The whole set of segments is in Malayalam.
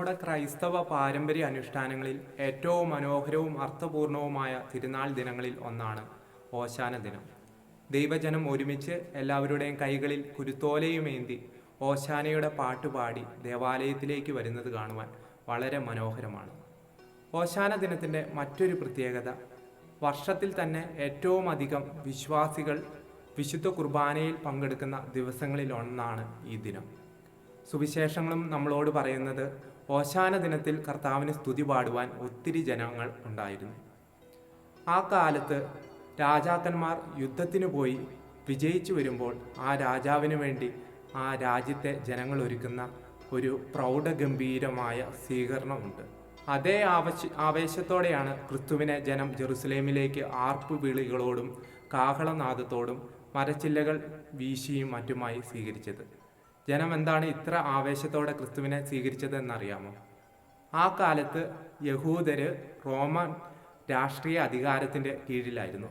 നമ്മുടെ ക്രൈസ്തവ പാരമ്പര്യ അനുഷ്ഠാനങ്ങളിൽ ഏറ്റവും മനോഹരവും അർത്ഥപൂർണവുമായ തിരുനാൾ ദിനങ്ങളിൽ ഒന്നാണ് ഓശാന ദിനം. ദൈവജനം ഒരുമിച്ച് എല്ലാവരുടെയും കൈകളിൽ കുരുത്തോലയുമേന്തി ഓശാനയുടെ പാട്ടുപാടി ദേവാലയത്തിലേക്ക് വരുന്നത് കാണുവാൻ വളരെ മനോഹരമാണ്. ഓശാന ദിനത്തിന്റെ മറ്റൊരു പ്രത്യേകത വർഷത്തിൽ തന്നെ ഏറ്റവും അധികം വിശ്വാസികൾ വിശുദ്ധ കുർബാനയിൽ പങ്കെടുക്കുന്ന ദിവസങ്ങളിൽ ഒന്നാണ് ഈ ദിനം. സുവിശേഷങ്ങളും നമ്മളോട് പറയുന്നത് ഓശാന ദിനത്തിൽ കർത്താവിന് സ്തുതി പാടുവാൻ ഒത്തിരി ജനങ്ങൾ ഉണ്ടായിരുന്നു. ആ കാലത്ത് രാജാക്കന്മാർ യുദ്ധത്തിന് പോയി വിജയിച്ചു വരുമ്പോൾ ആ രാജാവിന് വേണ്ടി ആ രാജ്യത്തെ ജനങ്ങൾ ഒരുക്കുന്ന ഒരു പ്രൗഢഗംഭീരമായ സ്വീകരണമുണ്ട്. അതേ ആവശ്യ ആവേശത്തോടെയാണ് ക്രിസ്തുവിനെ ജനം ജെറുസലേമിലേക്ക് ആർപ്പ് വിളികളോടും കാഹളനാദത്തോടും മരച്ചില്ലകൾ വീശിയും മറ്റുമായി സ്വീകരിച്ചത്. ജനം എന്താണ് ഇത്ര ആവേശത്തോടെ ക്രിസ്തുവിനെ സ്വീകരിച്ചത് എന്നറിയാമോ ആ കാലത്ത് യഹൂദര് റോമൻ രാഷ്ട്രീയ അധികാരത്തിന്റെ കീഴിലായിരുന്നു.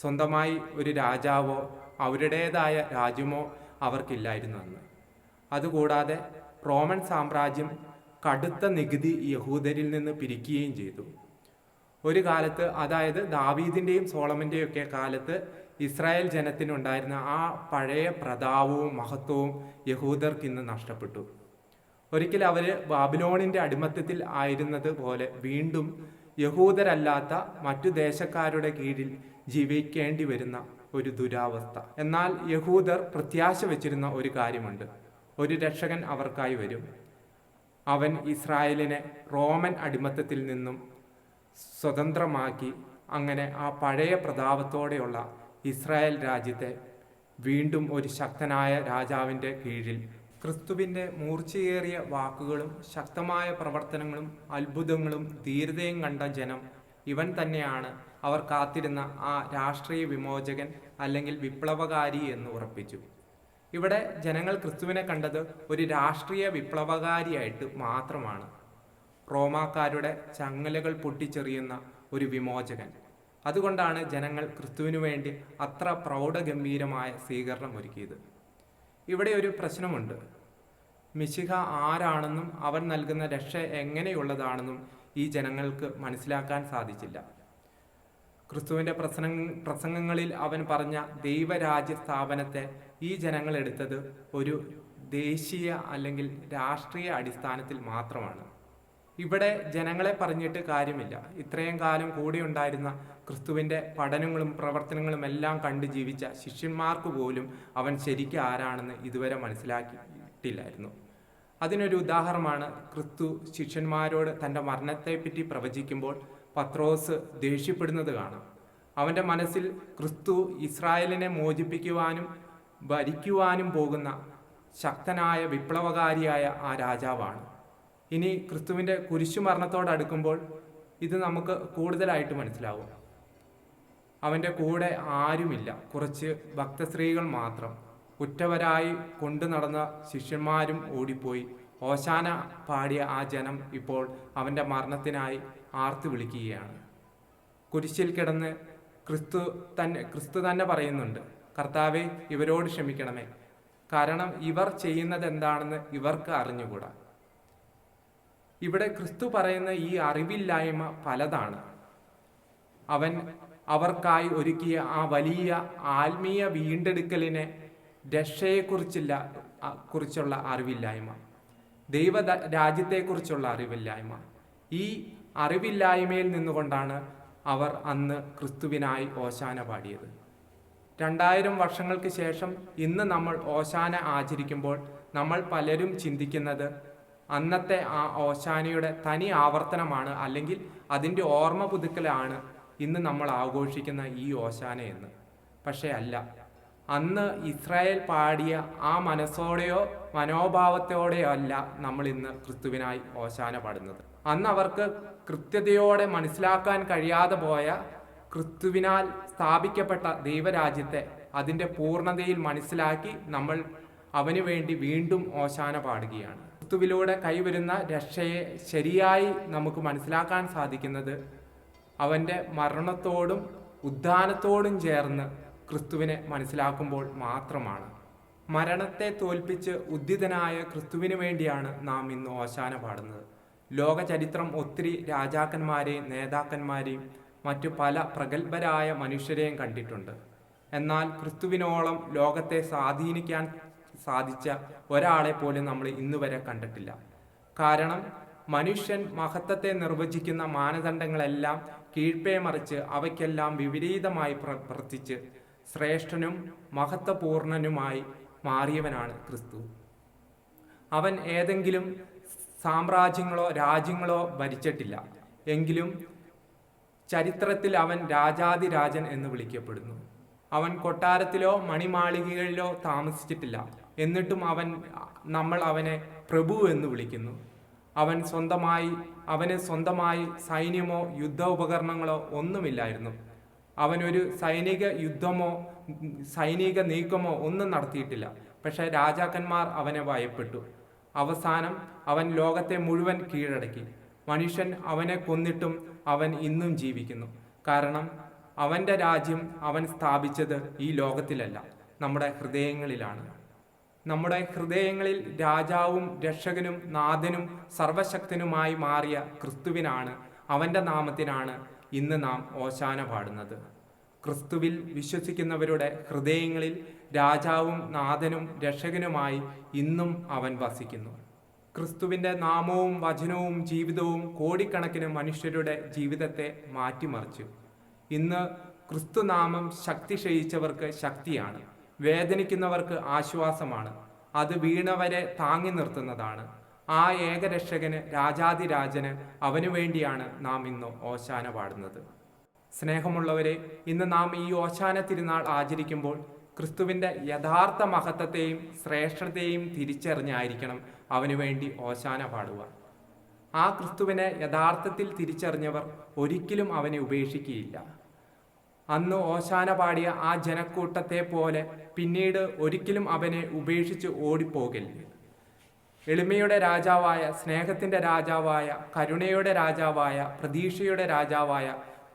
സ്വന്തമായി ഒരു രാജാവോ അവരുടേതായ രാജ്യമോ അവർക്കില്ലായിരുന്നു അന്ന്. അതുകൂടാതെ റോമൻ സാമ്രാജ്യം കടുത്ത നികുതി യഹൂദരിൽ നിന്ന് പിരിക്കുകയും ചെയ്തു. ഒരു കാലത്ത് അതായത് ദാവീദിന്റെയും സോളമന്റെയും ഒക്കെ കാലത്ത് ഇസ്രായേൽ ജനത്തിനുണ്ടായിരുന്ന ആ പഴയ പ്രതാപവും മഹത്വവും യഹൂദർക്ക് ഇന്ന് നഷ്ടപ്പെട്ടു. ഒരിക്കൽ അവർ ബാബിലോണിന്റെ അടിമത്തത്തിൽ ആയിരുന്നത് പോലെ വീണ്ടും യഹൂദരല്ലാത്ത മറ്റു ദേശക്കാരുടെ കീഴിൽ ജീവിക്കേണ്ടി വരുന്ന ഒരു ദുരാവസ്ഥ. എന്നാൽ യഹൂദർ പ്രത്യാശ വെച്ചിരുന്ന ഒരു കാര്യമുണ്ട്. ഒരു രക്ഷകൻ അവർക്കായി വരും. അവൻ ഇസ്രായേലിനെ റോമൻ അടിമത്തത്തിൽ നിന്നും സ്വതന്ത്രമാക്കി അങ്ങനെ ആ പഴയ പ്രതാപത്തോടെയുള്ള ഇസ്രായേൽ രാജ്യത്തെ വീണ്ടും ഒരു ശക്തനായ രാജാവിന്റെ കീഴിൽ ക്രിസ്തുവിന്റെ മൂർച്ചയേറിയ വാക്കുകളും ശക്തമായ പ്രവർത്തനങ്ങളും അത്ഭുതങ്ങളും ധീരതയും കണ്ട ജനം ഇവൻ തന്നെയാണ് അവർ കാത്തിരുന്ന ആ രാഷ്ട്രീയ വിമോചകൻ അല്ലെങ്കിൽ വിപ്ലവകാരി എന്ന് ഉറപ്പിച്ചു. ഇവിടെ ജനങ്ങൾ ക്രിസ്തുവിനെ കണ്ടത് ഒരു രാഷ്ട്രീയ വിപ്ലവകാരിയായിട്ട് മാത്രമാണ്. റോമാക്കാരുടെ ചങ്ങലകൾ പൊട്ടിച്ചെറിയുന്ന ഒരു വിമോചകൻ. അതുകൊണ്ടാണ് ജനങ്ങൾ ക്രിസ്തുവിനു വേണ്ടി അത്ര പ്രൗഢഗംഭീരമായ സ്വീകരണം ഒരുക്കിയത്. ഇവിടെ ഒരു പ്രശ്നമുണ്ട്. മിശിഹ ആരാണെന്നും അവൻ നൽകുന്ന രക്ഷ എങ്ങനെയുള്ളതാണെന്നും ഈ ജനങ്ങൾക്ക് മനസ്സിലാക്കാൻ സാധിച്ചില്ല. ക്രിസ്തുവിന്റെ പ്രസംഗ പ്രസംഗങ്ങളിൽ അവൻ പറഞ്ഞ ദൈവരാജ്യ സ്ഥാപനത്തെ ഈ ജനങ്ങൾ എടുത്തത് ഒരു ദേശീയ അല്ലെങ്കിൽ രാഷ്ട്രീയ അടിസ്ഥാനത്തിൽ മാത്രമാണ്. ഇവിടെ ജനങ്ങളെ പറഞ്ഞിട്ട് കാര്യമില്ല. ഇത്രയും കാലം കൂടെ ഉണ്ടായിരുന്ന ക്രിസ്തുവിന്റെ പഠനങ്ങളും പ്രവർത്തനങ്ങളും എല്ലാം കണ്ട് ജീവിച്ച ശിഷ്യന്മാർക്ക് പോലും അവൻ ശരിക്കും ആരാണെന്ന് ഇതുവരെ മനസ്സിലാക്കിയിട്ടില്ലായിരുന്നു. അതിനൊരു ഉദാഹരണമാണ് ക്രിസ്തു ശിഷ്യന്മാരോട് തന്റെ മരണത്തെപ്പറ്റി പ്രവചിക്കുമ്പോൾ പത്രോസ് ദേഷ്യപ്പെടുന്നത് കാണാം. അവന്റെ മനസ്സിൽ ക്രിസ്തു ഇസ്രായേലിനെ മോചിപ്പിക്കുവാനും ഭരിക്കുവാനും പോകുന്ന ശക്തനായ വിപ്ലവകാരിയായ ആ രാജാവാണ്. ഇനി ക്രിസ്തുവിന്റെ കുരിശുമരണത്തോടടുക്കുമ്പോൾ ഇത് നമുക്ക് കൂടുതലായിട്ട് മനസ്സിലാവും. അവന്റെ കൂടെ ആരുമില്ല. കുറച്ച് ഭക്തസ്ത്രീകൾ മാത്രം. കുറ്റവരായി കൊണ്ടു നടന്ന ശിഷ്യന്മാരും ഓടിപ്പോയി. ഓശാന പാടിയ ആ ജനം ഇപ്പോൾ അവന്റെ മരണത്തിനായി ആർത്തു വിളിക്കുകയാണ്. കുരിശിൽ കിടന്ന് ക്രിസ്തു തന്നെ ക്രിസ്തു തന്നെ പറയുന്നുണ്ട് കർത്താവെ ഇവരോട് ക്ഷമിക്കണമേ. കാരണം ഇവർ ചെയ്യുന്നത് എന്താണെന്ന് ഇവർക്ക് അറിഞ്ഞുകൂടാ. ഇവിടെ ക്രിസ്തു പറയുന്ന ഈ അറിവില്ലായ്മ പലതാണ്. അവൻ അവർക്കായി ഒരുക്കിയ ആ വലിയ ആത്മീയ വീണ്ടെടുക്കലിനെ രക്ഷയെക്കുറിച്ചില്ല കുറിച്ചുള്ള അറിവില്ലായ്മ. ദൈവ രാജ്യത്തെക്കുറിച്ചുള്ള അറിവില്ലായ്മ. ഈ അറിവില്ലായ്മയിൽ നിന്നുകൊണ്ടാണ് അവർ അന്ന് ക്രിസ്തുവിനായി ഓശാന പാടിയത്. രണ്ടായിരം വർഷങ്ങൾക്ക് ശേഷം ഇന്ന് നമ്മൾ ഓശാന ആചരിക്കുമ്പോൾ നമ്മൾ പലരും ചിന്തിക്കുന്നത് അന്നത്തെ ആ ഓശാനയുടെ തനി ആവർത്തനമാണ് അല്ലെങ്കിൽ അതിന്റെ ഓർമ്മ പുതുക്കലാണ് ഇന്ന് നമ്മൾ ആഘോഷിക്കുന്ന ഈ ഓശാന എന്ന്. പക്ഷേ അല്ല അന്ന് ഇസ്രായേൽ പാടിയ ആ മനസ്സോടെയോ മനോഭാവത്തോടെയോ അല്ല നമ്മൾ ഇന്ന് ക്രിസ്തുവിനായി ഓശാന പാടുന്നത്. അന്ന് അവർക്ക് കൃത്യതയോടെ മനസ്സിലാക്കാൻ കഴിയാതെ പോയ ക്രിസ്തുവിനാൽ സ്ഥാപിക്കപ്പെട്ട ദൈവരാജ്യത്തെ അതിന്റെ പൂർണതയിൽ മനസ്സിലാക്കി നമ്മൾ അവന് വേണ്ടി വീണ്ടും ഓശാന പാടുകയാണ്. ക്രിസ്തുവിലൂടെ കൈവരുന്ന രക്ഷയെ ശരിയായി നമുക്ക് മനസ്സിലാക്കാൻ സാധിക്കുന്നത് അവന്റെ മരണത്തോടും ഉദ്ധാനത്തോടും ചേർന്ന് ക്രിസ്തുവിനെ മനസ്സിലാക്കുമ്പോൾ മാത്രമാണ്. മരണത്തെ തോൽപ്പിച്ച് ഉദ്ധിതനായ ക്രിസ്തുവിന് വേണ്ടിയാണ് നാം ഇന്ന് ഓശാന പാടുന്നത്. ലോക ചരിത്രം ഒത്തിരി രാജാക്കന്മാരെയും നേതാക്കന്മാരെയും മറ്റു പല പ്രഗത്ഭരായ മനുഷ്യരെയും കണ്ടിട്ടുണ്ട്. എന്നാൽ ക്രിസ്തുവിനോളം ലോകത്തെ സ്വാധീനിക്കാൻ സാധിച്ച ഒരാളെ പോലും നമ്മൾ ഇന്നുവരെ കണ്ടിട്ടില്ല. കാരണം മനുഷ്യൻ മഹത്വത്തെ നിർവചിക്കുന്ന മാനദണ്ഡങ്ങളെല്ലാം കീഴ്പേ മറിച്ച് അവയ്ക്കെല്ലാം വിപരീതമായി പ്രവർത്തിച്ച് ശ്രേഷ്ഠനും മഹത്വപൂർണനുമായി മാറിയവനാണ് ക്രിസ്തു. അവൻ ഏതെങ്കിലും സാമ്രാജ്യങ്ങളോ രാജ്യങ്ങളോ ഭരിച്ചിട്ടില്ല. എങ്കിലും ചരിത്രത്തിൽ അവൻ രാജാതിരാജൻ എന്ന് വിളിക്കപ്പെടുന്നു. അവൻ കൊട്ടാരത്തിലോ മണിമാളികകളിലോ താമസിച്ചിട്ടില്ല. എന്നിട്ടും അവൻ നമ്മൾ അവനെ പ്രഭു എന്ന് വിളിക്കുന്നു. അവൻ സ്വന്തമായി അവന് സ്വന്തമായി സൈന്യമോ യുദ്ധ ഉപകരണങ്ങളോ ഒന്നുമില്ലായിരുന്നു അവനൊരു സൈനിക യുദ്ധമോ സൈനിക നീക്കമോ ഒന്നും നടത്തിയിട്ടില്ല. പക്ഷേ രാജാക്കന്മാർ അവനെ ഭയപ്പെട്ടു. അവസാനം അവൻ ലോകത്തെ മുഴുവൻ കീഴടക്കി. മനുഷ്യൻ അവനെ കൊന്നിട്ടും അവൻ ഇന്നും ജീവിക്കുന്നു. കാരണം അവന്റെ രാജ്യം അവൻ സ്ഥാപിച്ചത് ഈ ലോകത്തിലല്ല നമ്മുടെ ഹൃദയങ്ങളിലാണ്. നമ്മുടെ ഹൃദയങ്ങളിൽ രാജാവും രക്ഷകനും നാഥനും സർവശക്തനുമായി മാറിയ ക്രിസ്തുവിനാണ് അവന്റെ നാമത്തിനാണ് ഇന്ന് നാം ഓശാന പാടുന്നത്. ക്രിസ്തുവിൽ വിശ്വസിക്കുന്നവരുടെ ഹൃദയങ്ങളിൽ രാജാവും നാഥനും രക്ഷകനുമായി ഇന്നും അവൻ വസിക്കുന്നു. ക്രിസ്തുവിന്റെ നാമവും വചനവും ജീവിതവും കോടിക്കണക്കിന് മനുഷ്യരുടെ ജീവിതത്തെ മാറ്റിമറിച്ചു. ഇന്ന് ക്രിസ്തുനാമം ശക്തി ക്ഷയിച്ചവർക്ക് ശക്തിയാണ്. വേദനിക്കുന്നവർക്ക് ആശ്വാസമാണ്. അത് വീണവരെ താങ്ങി നിർത്തുന്നതാണ്. ആ ഏകരക്ഷകന് രാജാതിരാജന് അവനു വേണ്ടിയാണ് നാം ഇന്ന് ഓശാന പാടുന്നത്. സ്നേഹമുള്ളവരെ ഇന്ന് നാം ഈ ഓശാന തിരുനാൾ ആചരിക്കുമ്പോൾ ക്രിസ്തുവിന്റെ യഥാർത്ഥ മഹത്വത്തെയും ശ്രേഷ്ഠതയെയും തിരിച്ചറിഞ്ഞായിരിക്കണം അവനു വേണ്ടി ഓശാന പാടുക. ആ ക്രിസ്തുവിനെ യഥാർത്ഥത്തിൽ തിരിച്ചറിഞ്ഞവർ ഒരിക്കലും അവനെ ഉപേക്ഷിക്കുകയില്ല. അന്ന് ഓശാന പാടിയ ആ ജനക്കൂട്ടത്തെ പോലെ പിന്നീട് ഒരിക്കലും അവനെ ഉപേക്ഷിച്ച് ഓടിപ്പോകില്ല എളിമയുടെ രാജാവായ സ്നേഹത്തിന്റെ രാജാവായ കരുണയുടെ രാജാവായ പ്രതീക്ഷയുടെ രാജാവായ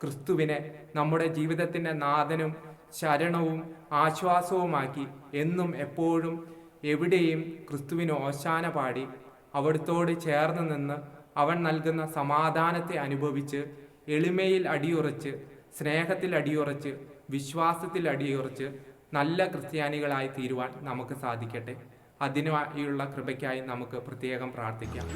ക്രിസ്തുവിനെ നമ്മുടെ ജീവിതത്തിന്റെ നാഥനും ശരണവും ആശ്വാസവുമാക്കി എന്നും എപ്പോഴും എവിടെയും ക്രിസ്തുവിന് ഓശാന പാടി അവിടുത്തോട് ചേർന്ന് നിന്ന് അവൻ നൽകുന്ന സമാധാനത്തെ അനുഭവിച്ച് എളിമയിൽ അടിയുറച്ച് സ്നേഹത്തിൽ അടിയുറച്ച് വിശ്വാസത്തിൽ അടിയുറച്ച് നല്ല ക്രിസ്ത്യാനികളായി തീരുവാൻ നമുക്ക് സാധിക്കട്ടെ. അതിനായുള്ള കൃപയ്ക്കായി നമുക്ക് പ്രത്യേകം പ്രാർത്ഥിക്കാം.